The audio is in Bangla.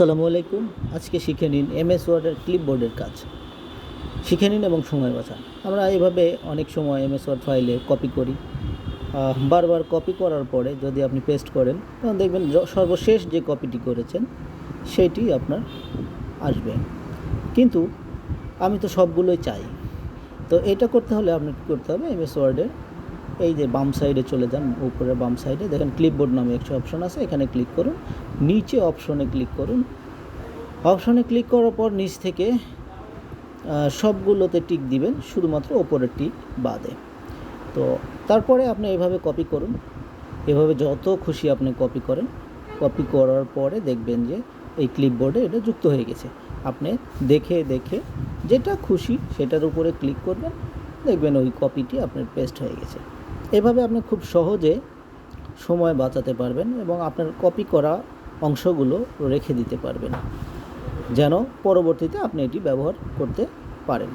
আসসালামু আলাইকুম। আজকে শিখে নিন এমএস ওয়ার্ডের ক্লিপবোর্ডের কাজ। শিখে নিন এবং সময় বাঁচান। আমরা এইভাবে অনেক সময় এমএস ওয়ার্ড ফাইলে কপি করি। বারবার কপি করার পরে যদি আপনি পেস্ট করেন, তখন দেখবেন সর্বশেষ যে কপিটি করেছেন সেইটি আপনার আসবে। কিন্তু আমি তো সবগুলোই চাই। তো এটা করতে হলে আপনার কী করতে হবে? এমএস ওয়ার্ডের এই যে বাম সাইডে চলে যান উপরে বাম সাইডে, দেখেন ক্লিপবোর্ড নামে একটা অপশন আছে, এখানে ক্লিক করুন, নিচে অপশনে ক্লিক করুন। অপশনে ক্লিক করার পর নিচ থেকে সবগুলোতে টিক দিবেন, শুধুমাত্র ওপরের টিক বাদে। তো তারপরে আপনি এভাবে কপি করুন। এভাবে যত খুশি আপনি কপি করেন কপি করার পরে দেখবেন যে এই ক্লিপবোর্ডে এটা যুক্ত হয়ে গেছে। আপনি দেখে দেখে যেটা খুশি সেটার উপরে ক্লিক করবেন, দেখবেন ওই কপিটি আপনার পেস্ট হয়ে গেছে। এভাবে আপনি খুব সহজে সময় বাঁচাতে পারবেন এবং আপনার কপি করা অংশগুলো রেখে দিতে পারবেন, যেন পরবর্তীতে আপনি এটি ব্যবহার করতে পারেন।